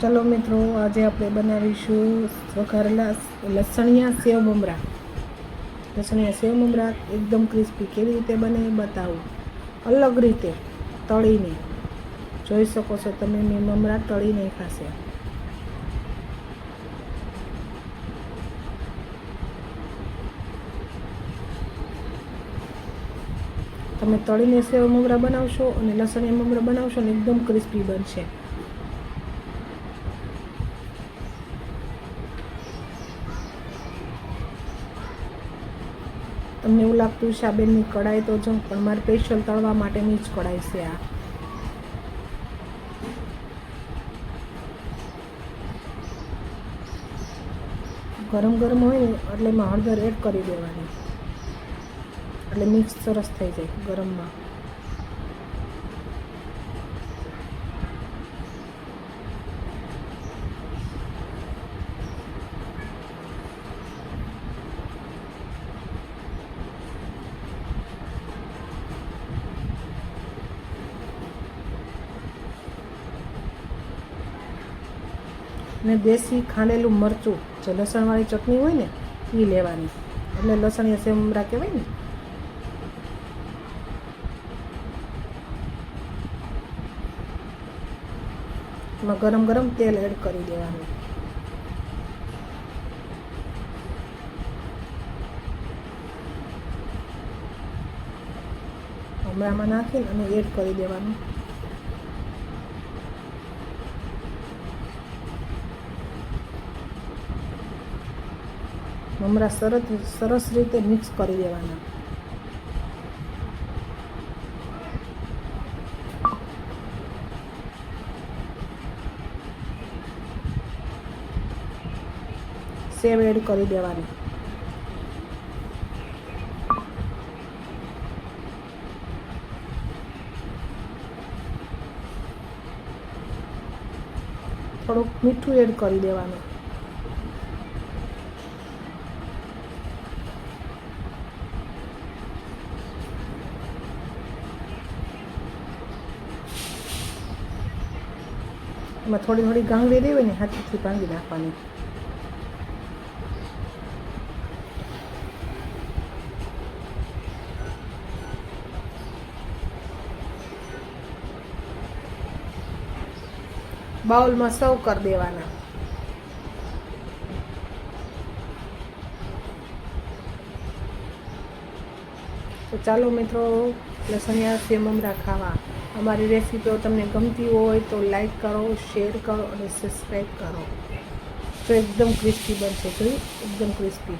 ચલો મિત્રો, આજે આપણે બનાવીશું વઘારેલા લસણિયા સેવ મમરા. લસણિયા સેવ મમરા એકદમ ક્રિસ્પી કેવી રીતે બને એ બતાવું. અલગ રીતે તળીને. જોઈ શકો છો તમે, મેં મમરા તળીને ખાશે તમે તળીને સેવ મમરા બનાવશો અને લસણિયા મમરા બનાવશો ને એકદમ ક્રિસ્પી બનશે. તમને એવું લાગતું છે આ બેનની કઢાઈ તો જો, પણ મારે સ્પેશિયલ તળવા માટેની જ કઢાઈ છે આ. ગરમ ગરમ હોય ને, એટલે એમાં હળદર એડ કરી દેવાની. એટલે મિક્સ સરસ થઈ જાય ગરમમાં. ને દેશી ખાંડેલું મરચું, જે લસણવાળી ચટણી હોય ને એ લેવાની. એટલે લસણીયા એ મમરા કહેવાય ને. એમાં ગરમ ગરમ તેલ એડ કરી દેવાનું. હમણાંમાં નાખીને અને એડ કરી દેવાનું. મમરા સરસ સરસ રીતે મિક્સ કરી દેવાના. સેવ એડ કરી દેવાની. થોડુંક મીઠું એડ કરી દેવાનું. એમાં થોડી થોડી ગાંગડી રહી ને હાથથી ભાંગી નાખવાની. બાઉલમાં સર્વ કરી દેવાના. તો ચાલો મિત્રો, લસણિયા સેવ મમરા ખાવા. અમારી રેસીપીઓ તમને ગમતી હોય તો લાઈક કરો શેર કરો અને સબસ્ક્રાઈબ કરો. તો એકદમ ક્રિસ્પી બનશે, જોયું? એકદમ ક્રિસ્પી